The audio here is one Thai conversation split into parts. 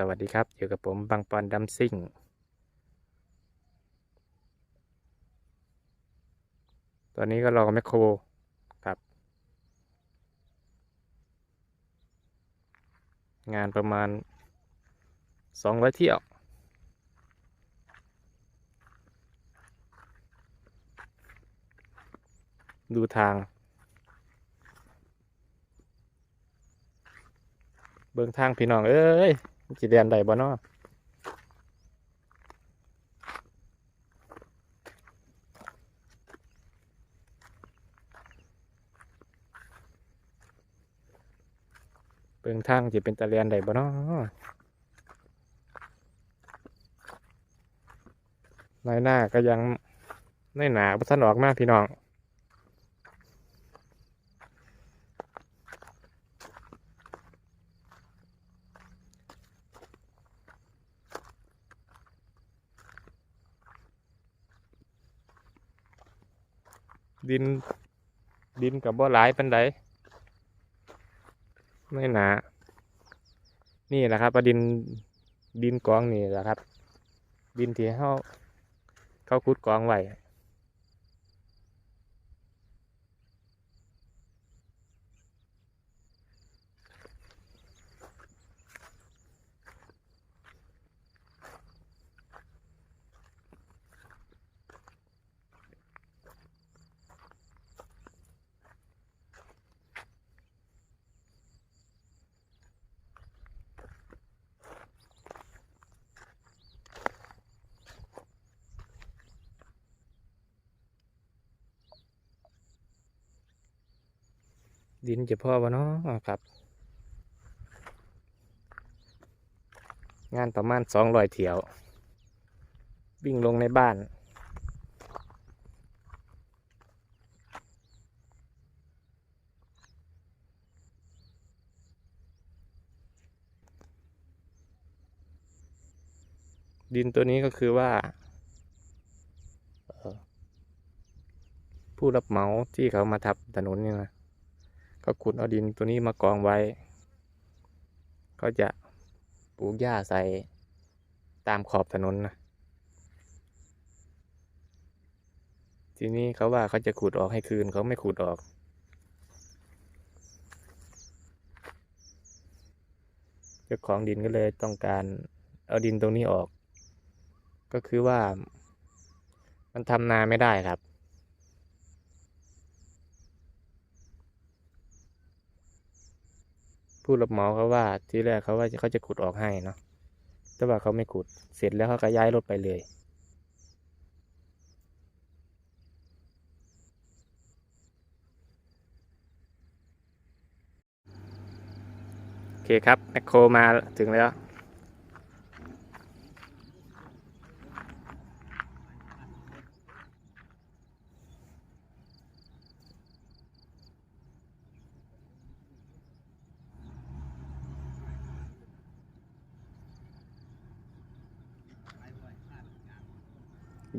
สวัสดีครับอยู่กับผมบางปอนดัมซิ่ง ตอนนี้ก็รอแมคโครครับ งานประมาณสองร้อยเที่ยวดูทาง เบิ่งทางพี่น้อง เอ้ย จีเรียนได้บ่เนาะเบิ่งทางจะเป็นตะเรียนได้บ่เนาะนายหน้าก็ยังไม่หนาบ่ทันออกมากพี่น้อง ดิน ดินกับบ่หลายปันไดไม่หนา นี่แหละครับประดินดินกองนี่แหละครับ ดินที่เขาเขาขุดกองไว้ ดินจะพ่อบ่เนาะครับ งานประมาณสองร้อยเที่ยว วิ่งลงในบ้านดินตัวนี้ก็คือว่า ผู้รับเหมาที่เขามาทับถนนนี่นะ ก็ขุดเอาดินตัวนี้มากองไว้ ก็จะปลูกหญ้าใส่ตามขอบถนนนะ ทีนี้เขาว่าเขาจะขุดออกให้คืนเขาไม่ขุดออกเจ้าของดินก็เลยต้องการเอาดินตรงนี้ออก ก็คือว่า มันทำนาไม่ได้ครับ ผู้รับเหมาเขาว่าที่แรกเขาว่าเขาจะขุดออกให้เนาะแต่ว่าเขาไม่ขุดเสร็จแล้วเขาก็ย้ายรถไปเลย โอเคครับแมคโครมาถึงแล้ว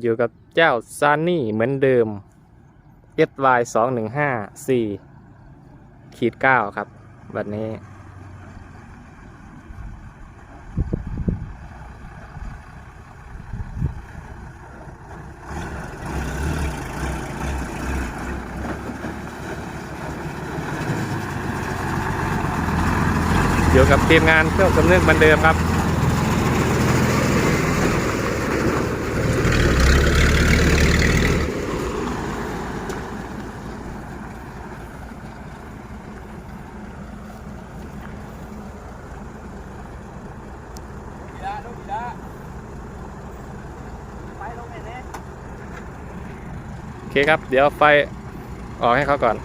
อยู่กับเจ้าซานนี่เหมือนเดิม SY สองหนึ่งห้าสี่ขีดเก้าครับ วันนี้ อยู่กับทีมงานเพื่อสำนึกเหมือนเดิมครับ ดีละลูกดีละไปลงไหนเนี่ยโอเคครับ เดี๋ยวไฟออกให้เขาก่อน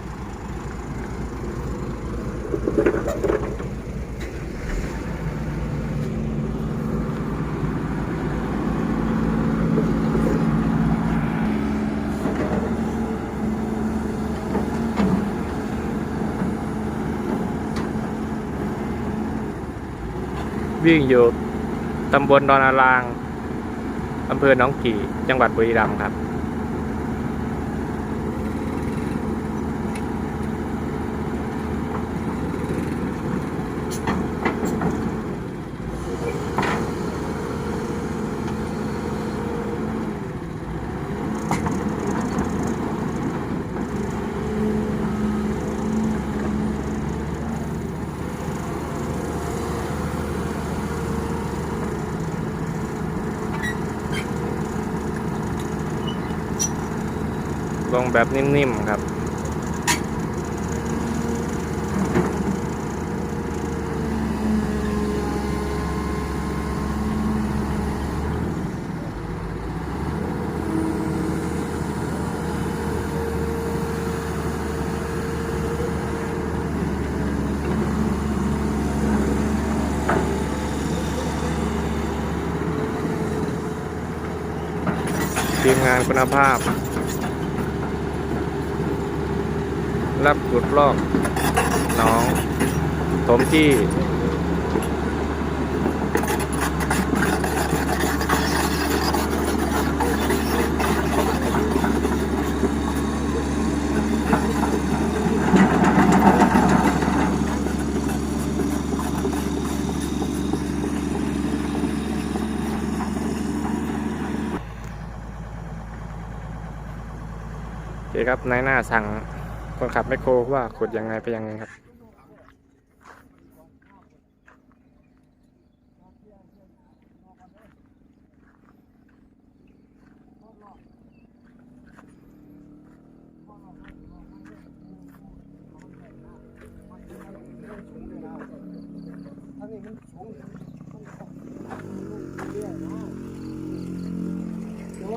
วิ่งอยู่ ตำบลดอนอารางอำเภอหนองกี่ จังหวัดบุรีรัมย์ครับ ลงแบบนิ่มๆครับ ทีมงานคุณภาพ รับขุดลอกหน้องถมที่คครับนายหน้าสั่ง คนขับแมคโครว่าขุดยังไงไปยังไงครับ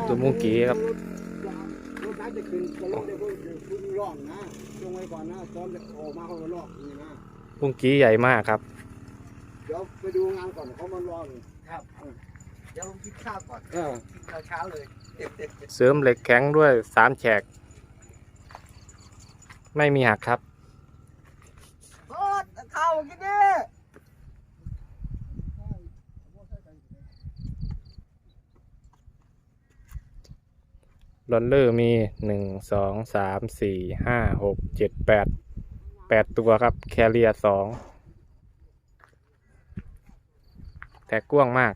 ตัวมุกี้ครับ รถน้ำจะขึ้นกระโดดได้เพิ่งขึ้นร่องนะลงไว้ก่อนนะซ้อมจะออกมาเขาก็ลอกนี่นะมุงกี้ใหญ่มากครับ เดี๋ยวไปดูงานก่อนเขามันรออยู่ครับเดี๋ยวผมกินข้าวก่อนเออกินข้าวเช้าเลยเสริมเหล็กแข็งด้วยสามแฉก ไม่มีหักครับโอ๊ตข้าวกินดิ ลอนเลอร์มีหนึ่งสองสามสี่ห้าหกเจ็ดแปดแปดตัวครับ แคเรียสองแต่กว้างมาก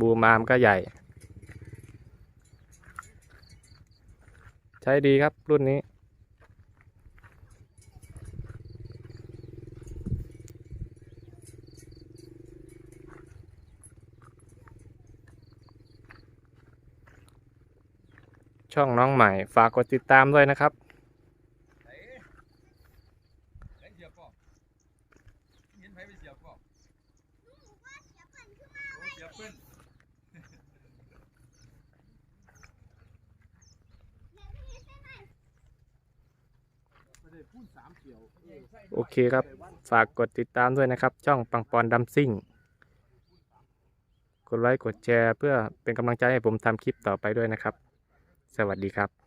บูมามก็ใหญ่ ใช้ดีครับรุ่นนี้ ช่องน้องใหม่ ฝากกดติดตามด้วยนะครับโอเสียบเปิ้ลไม่ได้พูดสามเกี่ยวโอเคครับ ฝากกดติดตามด้วยนะครับ ช่องปังปอนดัมซิ่ง กดไลค์ กดแชร์ เพื่อเป็นกำลังใจให้ผมทำคลิปต่อไปด้วยนะครับ สวัสดีครับ